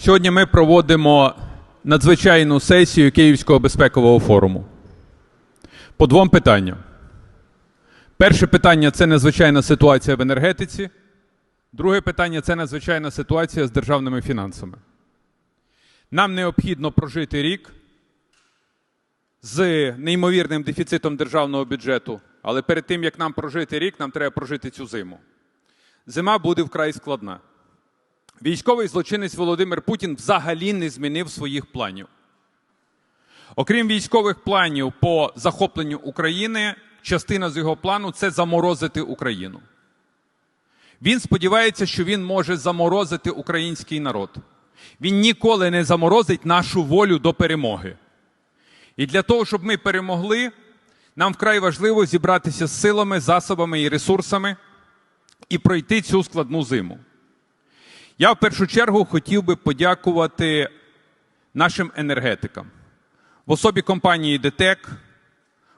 Сьогодні ми проводимо надзвичайну сесію Київського безпекового форуму. По двом питанням. Перше питання це надзвичайна ситуація в енергетиці. Друге питання це надзвичайна ситуація з державними фінансами. Нам необхідно прожити рік з неймовірним дефіцитом державного бюджету. Але перед тим, як нам прожити рік, нам треба прожити цю зиму. Зима буде вкрай складна. Військовий злочинець Володимир Путін взагалі не змінив своїх планів. Окрім військових планів по захопленню України, частина з його плану це заморозити Україну. Він сподівається, що він може заморозити український народ. Він ніколи не заморозить нашу волю до перемоги. І для того, щоб ми перемогли, нам вкрай важливо зібратися з силами, засобами і ресурсами і пройти цю складну зиму. Я в першу чергу хотів би подякувати нашим енергетикам в особі компанії ДТЕК,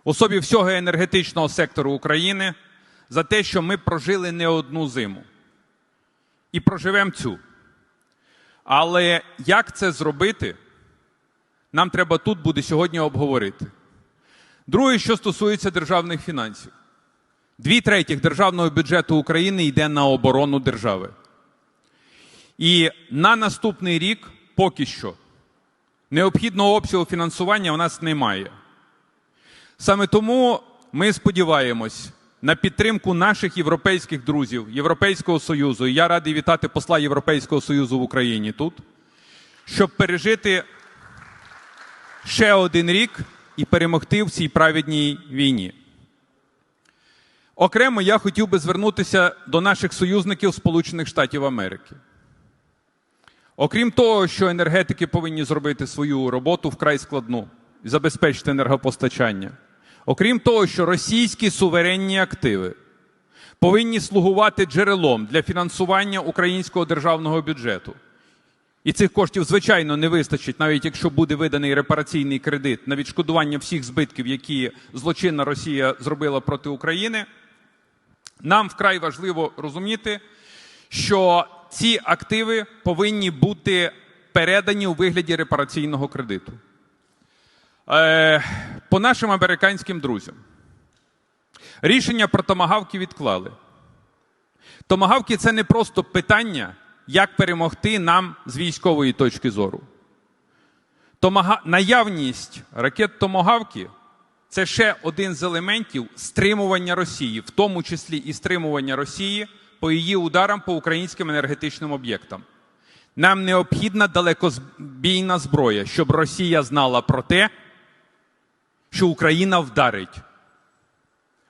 в особі всього енергетичного сектору України за те, що ми прожили не одну зиму і проживемо цю. Але як це зробити, нам треба тут буде сьогодні обговорити. Друге, що стосується державних фінансів. Дві третіх державного бюджету України йде на оборону держави. І на наступний рік поки що необхідного обсягу фінансування у нас немає. Саме тому ми сподіваємось на підтримку наших європейських друзів, Європейського Союзу. І я радий вітати посла Європейського Союзу в Україні тут, щоб пережити ще один рік і перемогти в цій праведній війні. Окремо я хотів би звернутися до наших союзників Сполучених Штатів Америки. Окрім того, що енергетики повинні зробити свою роботу вкрай складну і забезпечити енергопостачання. Окрім того, що російські суверенні активи повинні слугувати джерелом для фінансування українського державного бюджету. І цих коштів, звичайно, не вистачить, навіть якщо буде виданий репараційний кредит на відшкодування всіх збитків, які злочинна Росія зробила проти України. Нам вкрай важливо розуміти, що ці активи повинні бути передані у вигляді репараційного кредиту. Е, по нашим американським друзям. Рішення про томагавки відклали. Томагавки це не просто питання, як перемогти нам з військової точки зору. Томага... Наявність ракет Томагавки це ще один з елементів стримування Росії, в тому числі і стримування Росії по її ударам по українським енергетичним об'єктам. Нам необхідна далекобійна зброя, щоб Росія знала про те, що Україна вдарить.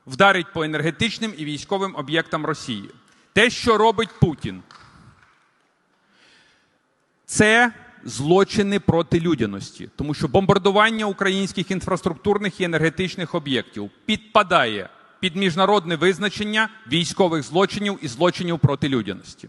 Вдарить по енергетичним і військовим об'єктам Росії. Те, що робить Путін, це злочини проти людяності, тому що бомбардування українських інфраструктурних і енергетичних об'єктів підпадає під міжнародне визначення військових злочинів і злочинів проти людяності.